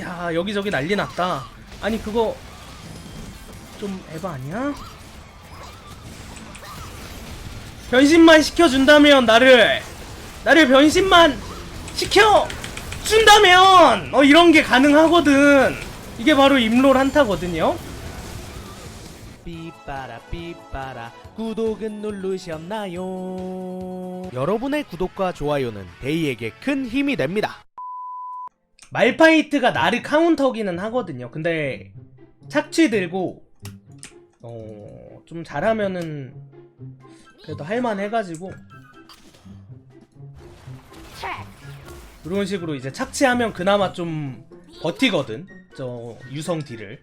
야 여기저기 난리 났다 아니 그거 좀 에바 아니야? 변신만 시켜준다면 나를 나를 변신만 시켜 준다면 어 이런 게 가능하거든 이게 바로 임롤 한타거든요 삐빠라 삐빠라 구독은 누르셨나요? 여러분의 구독과 좋아요는 데이에게 큰 힘이 됩니다. 말파이트가 나를 카운터기는 하거든요. 근데 착취 들고 어 좀 잘하면은 그래도 할만 해가지고. 이런 식으로 이제 착취하면 그나마 좀 버티거든. 저 유성 딜을.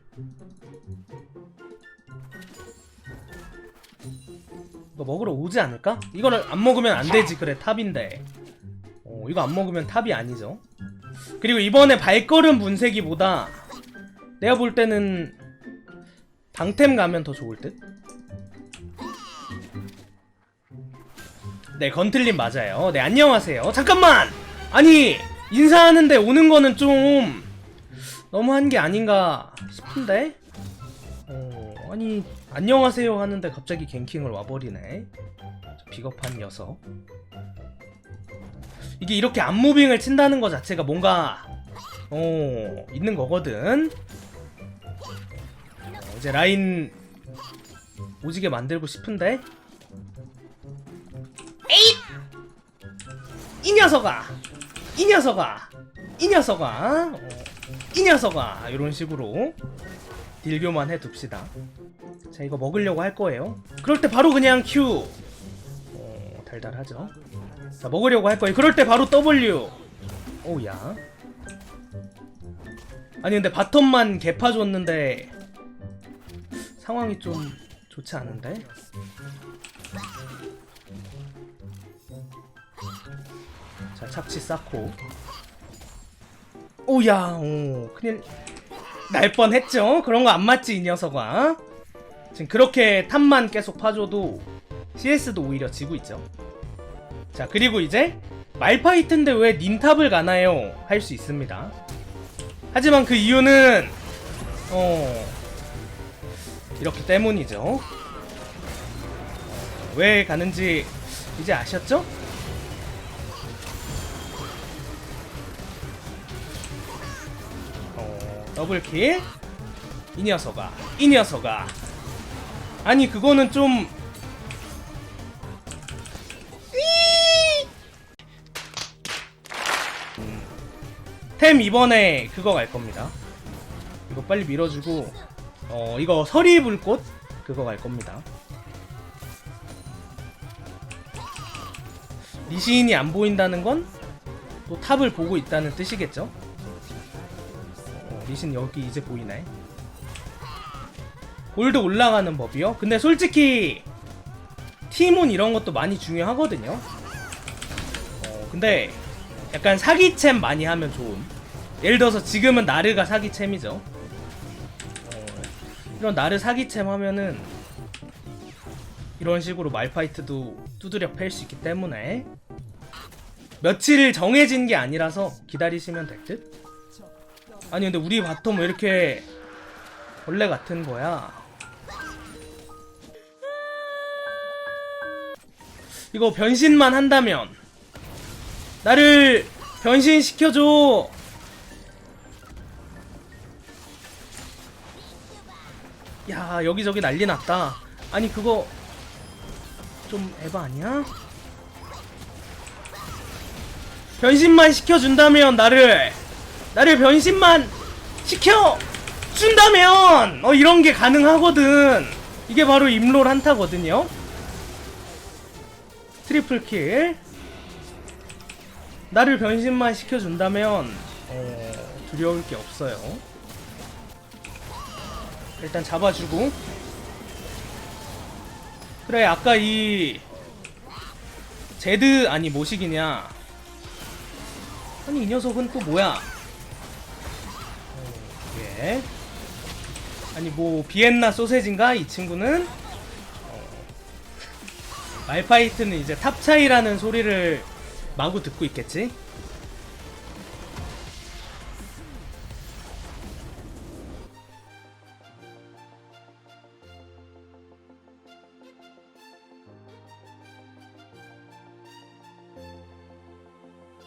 이거 먹으러 오지 않을까? 이거를 안 먹으면 안 되지. 그래 탑인데. 어 이거 안 먹으면 탑이 아니죠 그리고 이번에 발걸음 분쇄기보다 내가 볼 때는 방템 가면 더 좋을 듯? 네, 건틀님 맞아요. 네, 안녕하세요. 잠깐만! 아니, 인사하는데 오는 거는 좀 너무한 게 아닌가 싶은데? 어, 아니, 안녕하세요 하는데 갑자기 갱킹을 와버리네. 저 비겁한 녀석. 이게 이렇게 안무빙을 친다는 것 자체가 뭔가 어 있는 거거든. 어, 이제 라인 오지게 만들고 싶은데. 에잇! 이 녀석아! 이 녀석아! 이 녀석아! 어, 이 녀석아! 이런 식으로 딜교만 해둡시다. 자 이거 먹으려고 할 거예요. 그럴 때 바로 그냥 Q! 어, 달달하죠 자 먹으려고 할 거예요. 그럴 때 바로 W. 오야. 아니 근데 바텀만 개파 줬는데 상황이 좀 좋지 않은데. 자 착취 쌓고. 오야, 오 큰일 날 뻔했죠. 그런 거 안 맞지 이 녀석아. 지금 그렇게 탑만 계속 파줘도 CS도 오히려 지고 있죠. 자 그리고 이제 말파이트인데 왜 닌탑을 가나요? 할 수 있습니다. 하지만 그 이유는 어 이렇기 때문이죠. 어, 왜 가는지 이제 아셨죠? 어 더블킬 이 녀석아 이 녀석아 아니 그거는 좀 템 이번에 그거 갈 겁니다. 이거 빨리 밀어주고 어 이거 서리 불꽃 그거 갈 겁니다. 리신이 안 보인다는 건 또 탑을 보고 있다는 뜻이겠죠? 어, 리신 여기 이제 보이네. 골드 올라가는 법이요? 근데 솔직히 티몬 이런 것도 많이 중요하거든요. 어, 근데 약간 사기챔 많이 하면 좋은. 예를 들어서 지금은 나르가 사기챔이죠. 어, 이런 나르 사기챔 하면은 이런 식으로 말파이트도 두드려 팰 수 있기 때문에 며칠 정해진 게 아니라서 기다리시면 될 듯. 아니 근데 우리 바텀 왜 이렇게 벌레 같은 거야? 이거 변신만 한다면 나를 변신시켜줘. 야 여기저기 난리 났다. 아니 그거 좀 에바 아니야? 변신만 시켜준다면 나를 나를 변신만 시켜 준다면 어 이런 게 가능하거든. 이게 바로 임롤 한타거든요. 트리플 킬. 나를 변신만 시켜준다면 어, 두려울 게 없어요. 일단 잡아주고. 그래 아까 이 제드 아니 뭐시기냐? 아니 이 녀석은 또 뭐야? 어, 예. 아니 뭐 비엔나 소세지인가? 이 친구는? 어, 말파이트는 이제 탑 차이라는 소리를 마구 듣고 있겠지